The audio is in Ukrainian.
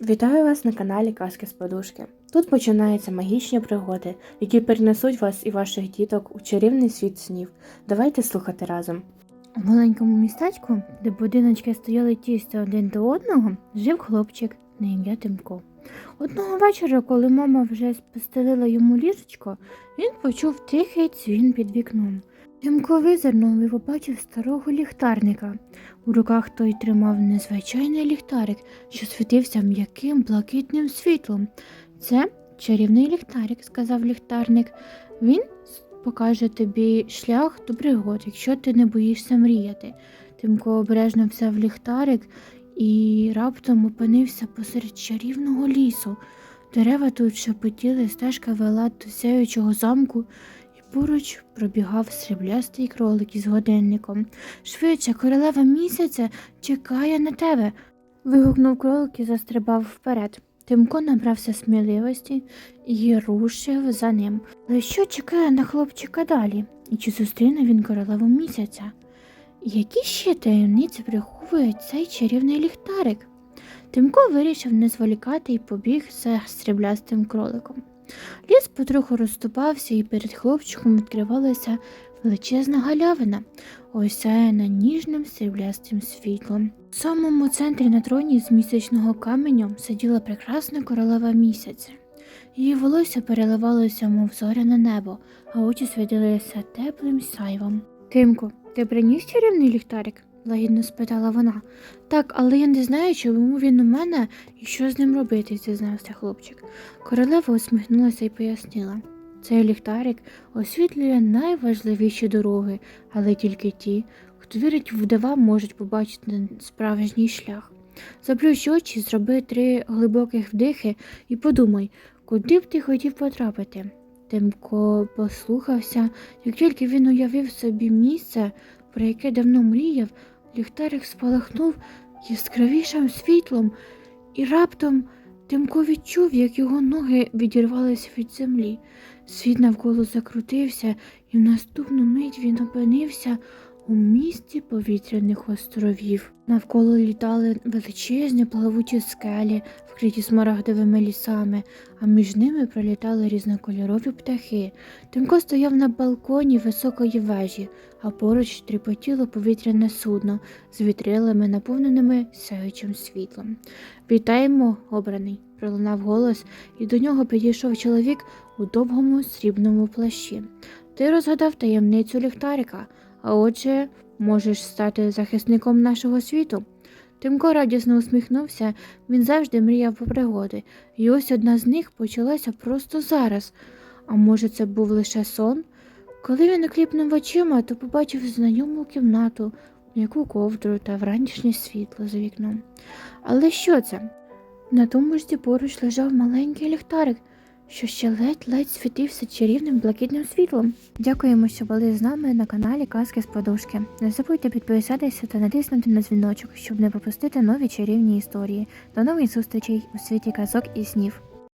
Вітаю вас на каналі Казки з Подушки. Тут починаються магічні пригоди, які перенесуть вас і ваших діток у чарівний світ снів. Давайте слухати разом. У маленькому містечку, де будиночки стояли тісто один до одного, жив хлопчик на ім'я Тимко. Одного вечора, коли мама вже постелила йому ліжечко, він почув тихий дзвін під вікном. Тимко визирнув і побачив старого ліхтарника. У руках той тримав незвичайний ліхтарик, що світився м'яким блакитним світлом. Це чарівний ліхтарик, сказав ліхтарник. Він покаже тобі шлях до пригод, якщо ти не боїшся мріяти. Тимко обережно взяв ліхтарик і раптом опинився посеред чарівного лісу. Дерева тут шепотіли, стежка вела до сяючого замку, поруч пробігав сріблястий кролик із годинником. Швидше, королева місяця чекає на тебе. вигукнув кролик і застрибав вперед. Тимко набрався сміливості і рушив за ним. Але що чекає на хлопчика далі? І чи зустріне він королеву місяця? Які ще таємниці приховує цей чарівний ліхтарик? Тимко вирішив не зволікати і побіг за сріблястим кроликом. Ліс потроху розступався, і перед хлопчиком відкривалася величезна галявина, осяяна ніжним сріблястим світлом. В самому центрі на троні з місячного каменю сиділа прекрасна королева місяця. Її волосся переливалося, мов зоряне небо, а очі світилися теплим сяйвом. Тимко, ти приніс чарівний ліхтарик? Лагідно спитала вона. Так, але я не знаю, чому він у мене і що з ним робити, зізнався хлопчик. Королева усміхнулася і пояснила. Цей ліхтарик освітлює найважливіші дороги, але тільки ті, хто вірить в дива, можуть побачити справжній шлях. Заплющ очі, зроби три глибоких вдихи і подумай, куди б ти хотів потрапити. Тимко послухався, як тільки він уявив собі місце, про яке давно мріяв, ліхтарик спалахнув яскравішим світлом, і раптом Тимко відчув, як його ноги відірвалися від землі. Світ навколо закрутився, і в наступну мить він опинився у місті повітряних островів. Навколо літали величезні плавучі скелі, вкриті смарагдовими лісами, а між ними пролітали різнокольорові птахи. Тимко стояв на балконі високої вежі, а поруч тріпотіло повітряне судно з вітрилами, наповненими сяючим світлом. Вітаємо, обраний, пролунав голос, і до нього підійшов чоловік у довгому срібному плащі. Ти розгадав таємницю ліхтарика, а отже, можеш стати захисником нашого світу. Тимко радісно усміхнувся, він завжди мріяв про пригоди, і ось одна з них почалася просто зараз. А може, це був лише сон? Коли він окліпнув очима, то побачив знайому кімнату, м'яку ковдру та вранішнє світло за вікном. Але що це? На тому ж поруч лежав маленький ліхтарик, що ще ледь-ледь світився чарівним блакитним світлом. Дякуємо, що були з нами на каналі Казки з Подушки. Не забудьте підписатися та натиснути на дзвіночок, щоб не пропустити нові чарівні історії. До нових зустрічей у світі казок і снів.